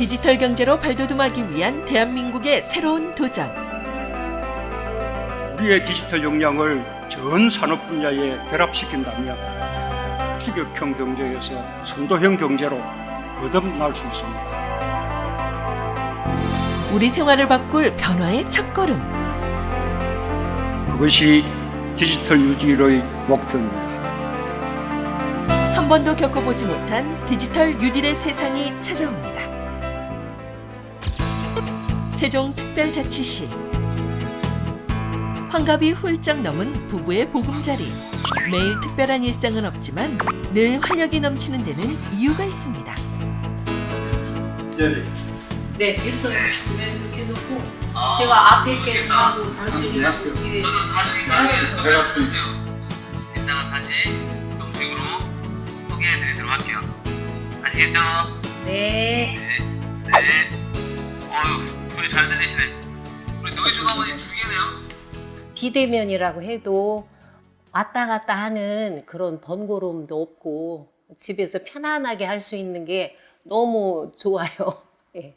디지털 경제로 발돋움하기 위한 대한민국의 새로운 도전. 우리의 디지털 역량을 전 산업 분야에 결합시킨다면 규격형 경제에서 선도형 경제로 거듭날 수 있습니다. 우리 생활을 바꿀 변화의 첫걸음. 그것이 디지털 유지의 목표입니다. 한 번도 겪어보지 못한 디지털 뉴딜의 세상이 찾아옵니다. 세종특별자치시 환갑이 훌쩍 넘은 부부의 보금자리. 매일 특별한 일상은 없지만 늘 활력이 넘치는 데는 이유가 있습니다. 네, 있어요. 네, 이렇게 놓고 제가 앞에 있게서 하고 당신이 뒤에 하면서 이따가 다시 정식으로 소개해드리도록 할게요. 아시겠죠? 네. 네. 어휴, 소리 잘 들리시네. 우리 노이즈 가만히 두 개네요. 비대면이라고 해도 왔다 갔다 하는 그런 번거로움도 없고 집에서 편안하게 할 수 있는 게 너무 좋아요. 예.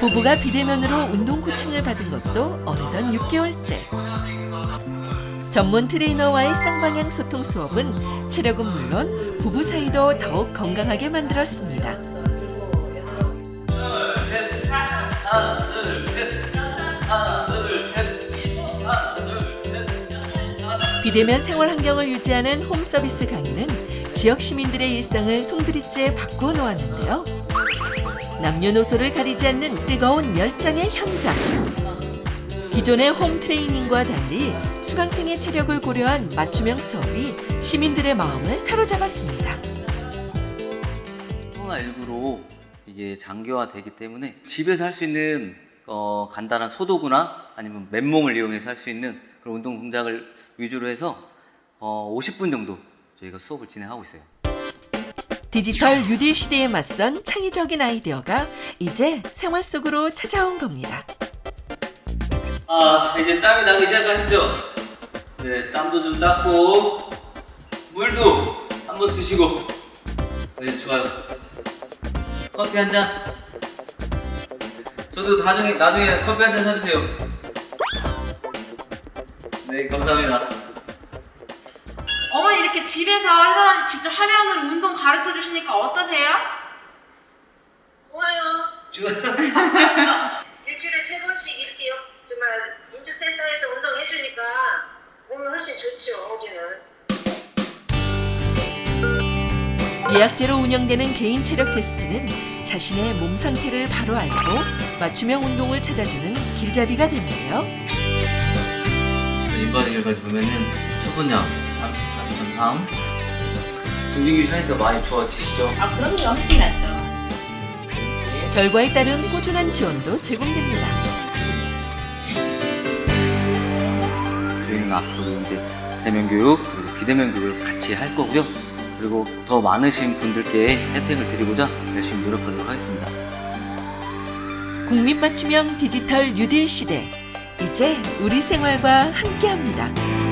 부부가 비대면으로 운동 코칭을 받은 것도 어느덧 6개월째. 전문 트레이너와의 쌍방향 소통 수업은 체력은 물론 부부 사이도 더욱 건강하게 만들었습니다. 비대면 생활 환경을 유지하는 홈 서비스 강의는 지역 시민들의 일상을 송두리째 바꾸어 놓았는데요. 남녀노소를 가리지 않는 뜨거운 열정의 현장. 기존의 홈 트레이닝과 달리 수강생의 체력을 고려한 맞춤형 수업이 시민들의 마음을 사로잡았습니다. 코로나19로 이게 장기화되기 때문에 집에서 할 수 있는 어, 간단한 소도구나 아니면 맨몸을 이용해서 할 수 있는 그런 운동 동작을 위주로 해서 어, 50분 정도 저희가 수업을 진행하고 있어요. 디지털 뉴딜 시대에 맞선 창의적인 아이디어가 이제 생활 속으로 찾아온 겁니다. 아 이제 땀이 나기 시작하시죠? 네 땀도 좀 닦고 물도 한번 드시고 네 좋아요 커피 한잔 저도 나중에 나중에 커피 한 잔 사주세요 네 감사합니다 어머니 이렇게 집에서 한 사람 직접 화면으로 운동 가르쳐 주시니까 어떠세요? 좋아요. 좋아요 일주일에 세 번씩 이렇게 역, 정말 인적센터에서 운동해주니까 몸이 훨씬 좋죠, 우리는. 예약제로 운영되는 개인 체력 테스트는 자신의 몸 상태를 바로 알고 맞춤형 운동을 찾아주는 길잡이가 되는데요. 인바디 결과지 보면은 수분량 34.3 중진기 상태가 많이 좋아지시죠? 아 그런 게 훨씬 낫죠. 결과에 따른 꾸준한 지원도 제공됩니다. 저희는 앞으로 이제 대면 교육 그리고 비대면 교육을 같이 할 거고요. 그리고 더 많으신 분들께 혜택을 드리고자 열심히 노력하도록 하겠습니다. 국민 맞춤형 디지털 뉴딜 시대. 이제 우리 생활과 함께합니다.